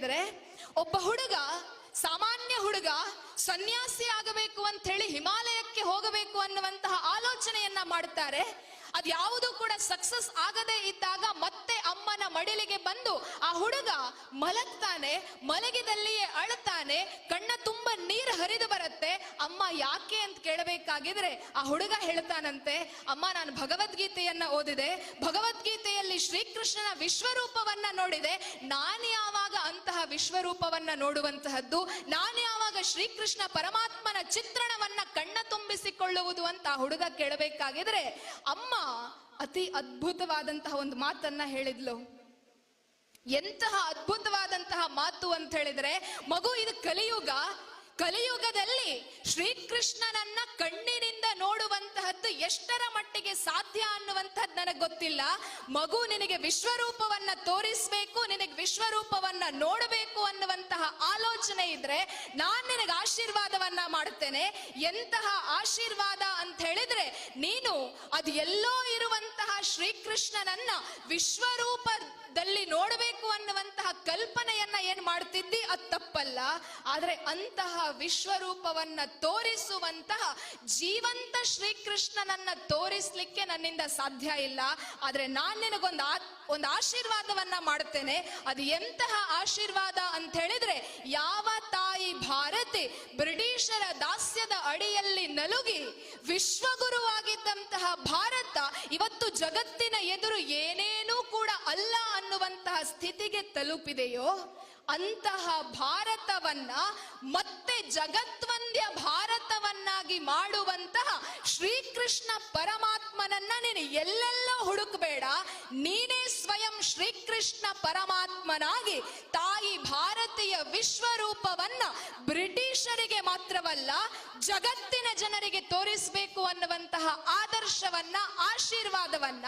ಹೇಳಿದ್ರೆ, ಒಬ್ಬ ಹುಡುಗ, ಸಾಮಾನ್ಯ ಹುಡುಗ ಸನ್ಯಾಸಿ ಆಗಬೇಕು ಅಂತ ಹೇಳಿ ಹಿಮಾಲಯಕ್ಕೆ ಹೋಗಬೇಕು ಅನ್ನುವಂತಹ ಆಲೋಚನೆಯನ್ನ ಮಾಡ್ತಾರೆ. ಅದ್ಯಾವುದು ಕೂಡ ಸಕ್ಸಸ್ ಆಗದೇ ಇದ್ದಾಗ ಮತ್ತೆ ಅಮ್ಮನ ಮಡಿಲಿಗೆ ಬಂದು ಆ ಹುಡುಗ ಮಲಗ್ತಾನೆ, ಮಲಗಿದಲ್ಲಿಯೇ ಅಳುತ್ತಾನೆ, ಕಣ್ಣ ತುಂಬ ನೀರು ಹರಿದು ಬರುತ್ತೆ. ಅಮ್ಮ ಯಾಕೆ ಅಂತ ಕೇಳಬೇಕಾಗಿದ್ರೆ ಆ ಹುಡುಗ ಹೇಳ್ತಾನಂತೆ, ಅಮ್ಮ, ನಾನು ಭಗವದ್ಗೀತೆಯನ್ನ ಓದಿದೆ. ಭಗವದ್ಗೀತೆಯಲ್ಲಿ ಶ್ರೀಕೃಷ್ಣನ ವಿಶ್ವರೂಪವನ್ನ ನೋಡಿದೆ. ನಾನು ಯಾವಾಗ ಅಂತಹ ವಿಶ್ವರೂಪವನ್ನ ನೋಡುವಂತಹದ್ದು? ನಾನು ಯಾವಾಗ ಶ್ರೀಕೃಷ್ಣ ಪರಮಾತ್ಮನ ಚಿತ್ರಣವನ್ನ ಕಣ್ಣ ತುಂಬಿಸಿಕೊಳ್ಳುವುದು ಅಂತ ಹುಡುಗ ಕೇಳಬೇಕಾಗಿದ್ರೆ, ಅಮ್ಮ ಅತಿ ಅದ್ಭುತವಾದಂತಹ ಒಂದು ಮಾತನ್ನ ಹೇಳಿದ್ಲು. ಎಂತಹ ಅದ್ಭುತವಾದಂತಹ ಮಾತು ಅಂತ ಹೇಳಿದ್ರೆ ಮಗು ಇದು ಕಲಿಯುಗ. ಕಲಿಯುಗದಲ್ಲಿ ಶ್ರೀಕೃಷ್ಣನನ್ನ ಕಣ್ಣಿನಿಂದ ನೋಡುವಂತಹದ್ದು ಎಷ್ಟರ ಮಟ್ಟಿಗೆ ಸಾಧ್ಯ ಅನ್ನುವಂಥದ್ದು ನನಗೆ ಗೊತ್ತಿಲ್ಲ. ಮಗು ನಿನಗೆ ವಿಶ್ವರೂಪವನ್ನ ತೋರಿಸ್ಬೇಕು, ನಿನಗೆ ವಿಶ್ವರೂಪವನ್ನ ನೋಡಬೇಕು ಅನ್ನುವಂತಹ ಆಲೋಚನೆ ಇದ್ರೆ ನಾನ್ ನಿನಗೆ ಆಶೀರ್ವಾದವನ್ನ ಮಾಡುತ್ತೇನೆ ಎಂತಹ ಆಶೀರ್ವಾದ ಅಂತ ಹೇಳಿದ್ರೆ ನೀನು ಅದು ಎಲ್ಲೋ ಇರುವಂತಹ ಶ್ರೀಕೃಷ್ಣನನ್ನ ವಿಶ್ವರೂಪದಲ್ಲಿ ನೋಡಬೇಕು ಅನ್ನುವಂತಹ ಕಲ್ಪನೆಯನ್ನ ಏನ್ ಮಾಡ್ತಿದ್ದಿ? ಅದು ತಪ್ಪಲ್ಲ. ಆದ್ರೆ ಅಂತಹ ವಿಶ್ವರೂಪವನ್ನ ತೋರಿಸುವಂತಹ ಜೀವಂತ ಶ್ರೀಕೃಷ್ಣನನ್ನ ತೋರಿಸ್ಲಿಕ್ಕೆ ನನ್ನಿಂದ ಸಾಧ್ಯ ಇಲ್ಲ. ಆದ್ರೆ ನಾನು ನಿನಗೊಂದು ಒಂದು ಆಶೀರ್ವಾದವನ್ನ ಮಾಡುತ್ತೇನೆ ಅದು ಎಂತಹ ಆಶೀರ್ವಾದ ಅಂತ ಹೇಳಿದ್ರೆ ಯಾವ ತಾಯಿ ಭಾರತಿ ಬ್ರಿಟಿಷರ ದಾಸ್ಯದ ಅಡಿಯಲ್ಲಿ ನಲುಗಿ ವಿಶ್ವಗುರುವಾಗಿದ್ದಂತಹ ಭಾರತ ಇವತ್ತು ಜಗತ್ತಿನ ಎದುರು ಏನೇನೂ ಕೂಡ ಅಲ್ಲ ಅನ್ನುವಂತಹ ಸ್ಥಿತಿಗೆ ತಲುಪಿದೆಯೋ, ಅಂತಹ ಭಾರತವನ್ನ ಮತ್ತೆ ಜಗತ್ವಂದ್ಯ ಭಾರತವನ್ನಾಗಿ ಮಾಡುವಂತಹ ಶ್ರೀಕೃಷ್ಣ ಪರಮಾತ್ಮನನ್ನ ನೀನು ಎಲ್ಲೆಲ್ಲೋ ಹುಡುಕಬೇಡ. ನೀನೇ ಸ್ವಯಂ ಶ್ರೀಕೃಷ್ಣ ಪರಮಾತ್ಮನಾಗಿ ಭಾರತೀಯ ವಿಶ್ವರೂಪವನ್ನ ಬ್ರಿಟಿಷರಿಗೆ ಮಾತ್ರವಲ್ಲ ಜಗತ್ತಿನ ಜನರಿಗೆ ತೋರಿಸಬೇಕು ಅನ್ನುವಂತಹ ಆದರ್ಶವನ್ನ, ಆಶೀರ್ವಾದವನ್ನ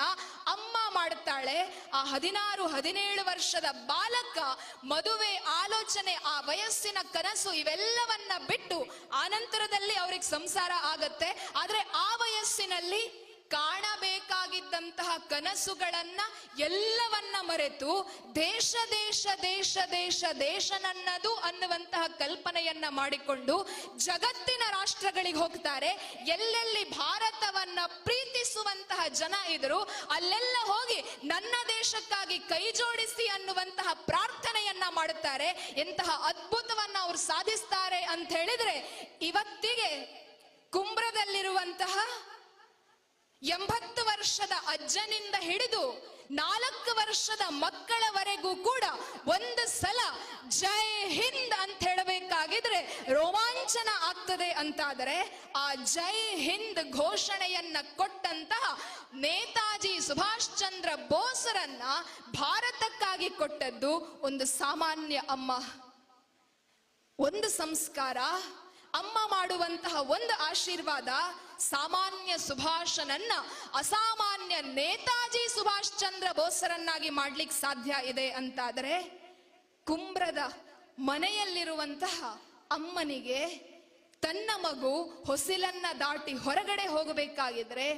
ಅಮ್ಮ ಮಾಡುತ್ತಾಳೆ ಆ ಹದಿನಾರು, ಹದಿನೇಳು ವರ್ಷದ ಬಾಲಕ ಮದುವೆ ಆಲೋಚನೆ, ಆ ವಯಸ್ಸಿನ ಕನಸು ಇವೆಲ್ಲವನ್ನ ಬಿಟ್ಟು ಆನಂತರದಲ್ಲಿ ಅವ್ರಿಗೆ ಸಂಸಾರ ಆಗತ್ತೆ. ಆದ್ರೆ ಆ ವಯಸ್ಸಿನಲ್ಲಿ ಕಾಣಬೇಕಾಗಿದ್ದಂತಹ ಕನಸುಗಳನ್ನ ಎಲ್ಲವನ್ನ ಮರೆತು ದೇಶ ದೇಶ ದೇಶ ದೇಶ ದೇಶ ನನ್ನದು ಅನ್ನುವಂತಹ ಕಲ್ಪನೆಯನ್ನ ಮಾಡಿಕೊಂಡು ಜಗತ್ತಿನ ರಾಷ್ಟ್ರಗಳಿಗೆ ಹೋಗ್ತಾರೆ. ಎಲ್ಲೆಲ್ಲಿ ಭಾರತವನ್ನ ಪ್ರೀತಿಸುವಂತಹ ಜನ ಇದ್ರು, ಅಲ್ಲೆಲ್ಲ ಹೋಗಿ ನನ್ನ ದೇಶಕ್ಕಾಗಿ ಕೈ ಜೋಡಿಸಿ ಅನ್ನುವಂತಹ ಪ್ರಾರ್ಥನೆಯನ್ನ ಮಾಡುತ್ತಾರೆ. ಎಂತಹ ಅದ್ಭುತವನ್ನ ಅವ್ರು ಸಾಧಿಸ್ತಾರೆ ಅಂತ ಹೇಳಿದ್ರೆ ಇವತ್ತಿಗೆ ಕುಂಬ್ರದಲ್ಲಿರುವಂತಹ ಎಂಬತ್ತು ವರ್ಷದ ಅಜ್ಜನಿಂದ ಹಿಡಿದು ನಾಲ್ಕು ವರ್ಷದ ಮಕ್ಕಳವರೆಗೂ ಕೂಡ ಒಂದು ಸಲ ಜೈ ಹಿಂದ್ ಅಂತ ಹೇಳಬೇಕಾಗಿದ್ರೆ ರೋಮಾಂಚನ ಆಗ್ತದೆ ಅಂತಾದರೆ ಆ ಜೈ ಹಿಂದ್ ಘೋಷಣೆಯನ್ನ ಕೊಟ್ಟಂತಹ ನೇತಾಜಿ ಸುಭಾಷ್ ಚಂದ್ರ ಬೋಸರನ್ನ ಭಾರತಕ್ಕಾಗಿ ಕೊಟ್ಟದ್ದು ಒಂದು ಸಾಮಾನ್ಯ ಅಮ್ಮ. ಒಂದು ಸಂಸ್ಕಾರ ಅಮ್ಮ ಮಾಡುವಂತಹ ಒಂದು ಆಶೀರ್ವಾದ ಸಾಮಾನ್ಯ ಸುಭಾಷನನ್ನ, ಅಸಾಮಾನ್ಯ ನೇತಾಜಿ ಸುಭಾಷ್ ಚಂದ್ರ ಬೋಸರನ್ನಾಗಿ ಮಾಡ್ಲಿಕ್ಕೆ ಸಾಧ್ಯ ಇದೆ ಅಂತಾದರೆ, ಕುಂಬ್ರದ ಮನೆಯಲ್ಲಿರುವಂತಹ ಅಮ್ಮನಿಗೆ ತನ್ನ ಮಗು ಹೊಸಿಲನ್ನ ದಾಟಿ ಹೊರಗಡೆ ಹೋಗಬೇಕಾಗಿದ್ರೆ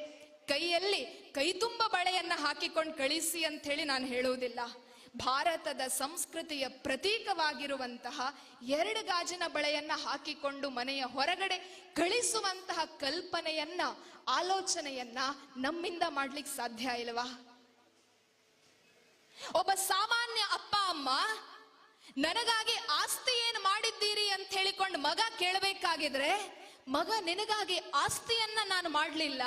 ಕೈಯಲ್ಲಿ ಕೈ ತುಂಬ ಬಳೆಯನ್ನ ಹಾಕಿಕೊಂಡು ಕಳಿಸಿ ಅಂತ ಹೇಳಿ ನಾನು ಹೇಳುವುದಿಲ್ಲ. ಭಾರತದ ಸಂಸ್ಕೃತಿಯ ಪ್ರತೀಕವಾಗಿರುವಂತಹ ಎರಡು ಗಾಜಿನ ಬಳೆಯನ್ನ ಹಾಕಿಕೊಂಡು ಮನೆಯ ಹೊರಗಡೆ ಕಳಿಸುವಂತಹ ಕಲ್ಪನೆಯನ್ನ, ಆಲೋಚನೆಯನ್ನ ನಮ್ಮಿಂದ ಮಾಡ್ಲಿಕ್ಕೆ ಸಾಧ್ಯ ಇಲ್ವಾ? ಒಬ್ಬ ಸಾಮಾನ್ಯ ಅಪ್ಪ, ಅಮ್ಮ, ನನಗಾಗಿ ಆಸ್ತಿ ಏನ್ ಮಾಡಿದ್ದೀರಿ ಅಂತ ಹೇಳಿಕೊಂಡು ಮಗ ಕೇಳಬೇಕಾಗಿದ್ರೆ, ಮಗ ನಿನಗಾಗಿ ಆಸ್ತಿಯನ್ನ ನಾನು ಮಾಡಲಿಲ್ಲ.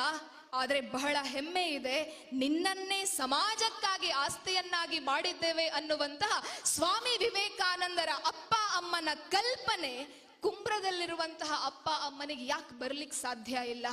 ಆದ್ರೆ ಬಹಳ ಹೆಮ್ಮೆ ಇದೆ, ನಿನ್ನನ್ನೇ ಸಮಾಜಕ್ಕಾಗಿ ಆಸ್ತಿಯನ್ನಾಗಿ ಮಾಡಿದ್ದೇವೆ ಅನ್ನುವಂತಹ ಸ್ವಾಮಿ ವಿವೇಕಾನಂದರ ಅಪ್ಪ ಅಮ್ಮನ ಕಲ್ಪನೆ ಕುಂಬ್ರದಲ್ಲಿರುವಂತಹ ಅಪ್ಪ ಅಮ್ಮನಿಗೆ ಯಾಕೆ ಬರ್ಲಿಕ್ಕೆ ಸಾಧ್ಯ ಇಲ್ಲ?